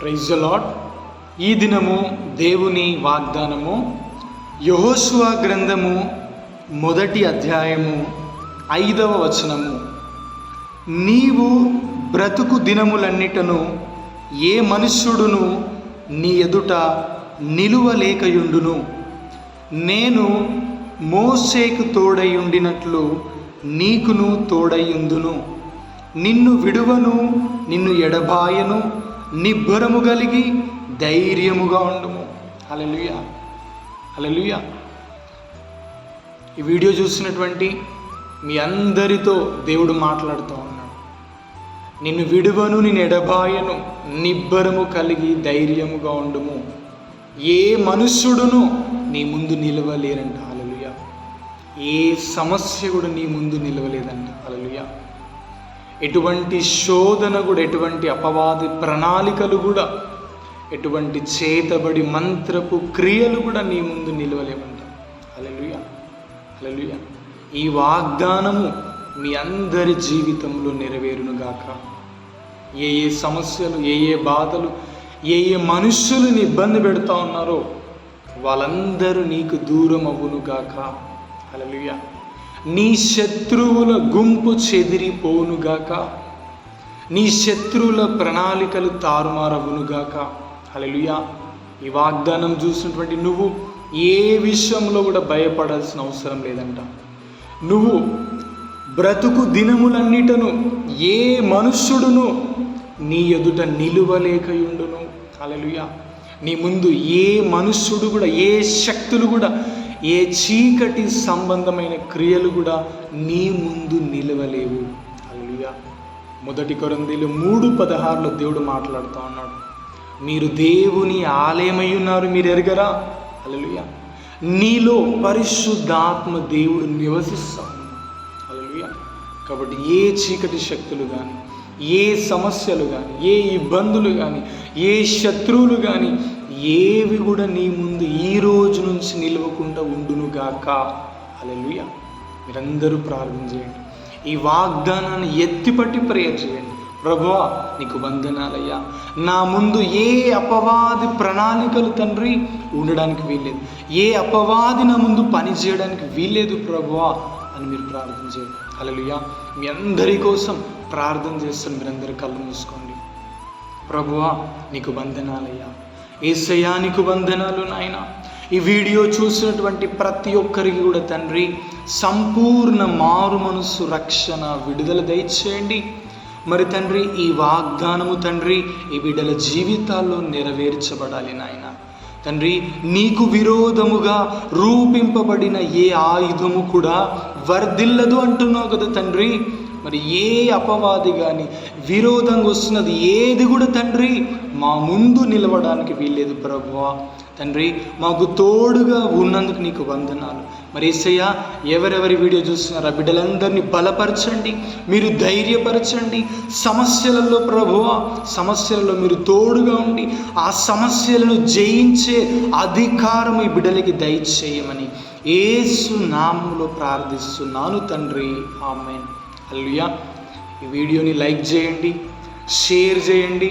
Praise lord ఈ దినము దేవుని వాగ్దానము. యహోశువ గ్రంథము మొదటి అధ్యాయము ఐదవ వచనము. నీవు బ్రతుకు దినములన్నిటను ఏ మనుష్యుడును నీ ఎదుట నిలువలేకయుండును. నేను మోసేకు తోడయుండినట్లు నీకును తోడయుందును. నిన్ను విడువను నిన్ను ఎడబాయను నిబ్బరము కలిగి ధైర్యముగా ఉండము. అలలుయ అలలుయ ఈ వీడియో చూసినటువంటి మీ అందరితో దేవుడు మాట్లాడుతూ ఉన్నాడు. నిన్ను విడువను నేను ఎడబాయను నిబ్బరము కలిగి ధైర్యముగా ఉండుము. ఏ మనుష్యుడును నీ ముందు నిలవలేరంట. అలలుయ ఏ సమస్య కూడా నీ ముందు నిలవలేదంట. అలలుయ ఎటువంటి శోధన కూడా ఎటువంటి అపవాది ప్రణాళికలు కూడా ఎటువంటి చేతబడి మంత్రపు క్రియలు కూడా నీ ముందు నిలవలేమంట అలలుయ అలలుయ ఈ వాగ్దానము మీ అందరి జీవితంలో నెరవేరునుగాక ఏ ఏ సమస్యలు ఏ ఏ బాధలు ఏ ఏ మనుష్యులను ఇబ్బంది పెడతా ఉన్నారో వాళ్ళందరూ నీకు దూరం అవ్వునుగాక అలలుయ నీ శత్రువుల గుంపు చెదిరిపోనుగాక. నీ శత్రువుల ప్రణాళికలు తారుమారవునుగాక. హల్లెలూయా. ఈ వాగ్దానం చూసినటువంటి నువ్వు ఏ విషయంలో కూడా భయపడాల్సిన అవసరం లేదంట. నువ్వు బ్రతుకు దినములన్నిటను ఏ మనుష్యుడును నీ ఎదుట నిలువలేకయుండును. అలలుయా నీ ముందు ఏ మనుష్యుడు కూడా ఏ శక్తులు కూడా ఏ చీకటి సంబంధమైన క్రియలు కూడా నీ ముందు నిలవలేవు. హల్లెలూయా. మొదటి కొరందీలు మూడు పదహారులో దేవుడు మాట్లాడుతూ ఉన్నాడు. మీరు దేవుని ఆలయమై ఉన్నారు మీరు ఎరగరా? అలలుయ నీలో పరిశుద్ధాత్మ దేవుడు నివసిస్తాను అలలుయ కాబట్టి ఏ చీకటి శక్తులు కానీ ఏ సమస్యలు కానీ ఏ ఇబ్బందులు కానీ ఏ శత్రువులు కానీ ఏవి కూడా నీ ముందు ఈ రోజు నుంచి నిలవకుండా ఉండునుగాక. అలెలుయ మీరందరూ ప్రార్థన చేయండి. ఈ వాగ్దానాన్ని ఎత్తిపట్టి ప్రేయర్ చేయండి. ప్రభువా నీకు వందనాలయ్యా. నా ముందు ఏ అపవాది ప్రణాళికలు తండ్రి ఉండడానికి వీల్లేదు. ఏ అపవాది నా ముందు పని చేయడానికి వీల్లేదు ప్రభువా అని మీరు ప్రార్థన చేయండి. అలలుయా మీ అందరి కోసం ప్రార్థన చేస్తాను మీరందరూ కళ్ళు మూసుకోండి. ప్రభువా నీకు వందనాలయ్యా. ఏసయానికి వందనాలు నాయన. ఈ వీడియో చూసినటువంటి ప్రతి ఒక్కరికి కూడా తండ్రి సంపూర్ణ మారు మనసు రక్షణ విడుదల దయచేయండి. మరి తండ్రి ఈ వాగ్దానము తండ్రి ఈ బిడ్డల జీవితాల్లో నెరవేర్చబడాలి నాయన. తండ్రి నీకు విరోధముగా రూపింపబడిన ఏ ఆయుధము కూడా వర్ధిల్లదు అంటున్నావు కదా తండ్రి. మరి ఏ అపవాది కానీ విరోధంగా వస్తున్నది ఏది కూడా తండ్రి మా ముందు నిలవడానికి వీల్లేదు ప్రభువా. తండ్రి మాకు తోడుగా ఉన్నందుకు నీకు వందనాలు. మరి ఏసయ్య ఎవరెవరి వీడియో చూస్తున్నారో? ఆ బిడ్డలందరినీ బలపరచండి మీరు ధైర్యపరచండి. సమస్యలలో ప్రభువ సమస్యలలో మీరు తోడుగా ఉండి ఆ సమస్యలను జయించే అధికారం ఈ బిడ్డలకి దయచేయమని ఏసు నామంలో ప్రార్థిస్తున్నాను తండ్రి. ఆమెన్. అల్లుయా ఈ వీడియోని లైక్ చేయండి షేర్ చేయండి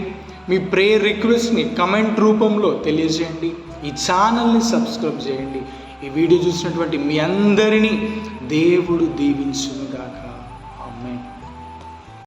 మీ ప్రేయర్ రిక్వెస్ట్ని కమెంట్ రూపంలో తెలియజేయండి ఈ ఛానల్ని సబ్స్క్రైబ్ చేయండి. ఈ వీడియో చూసినటువంటి మీ అందరినీ దేవుడు దీవించును.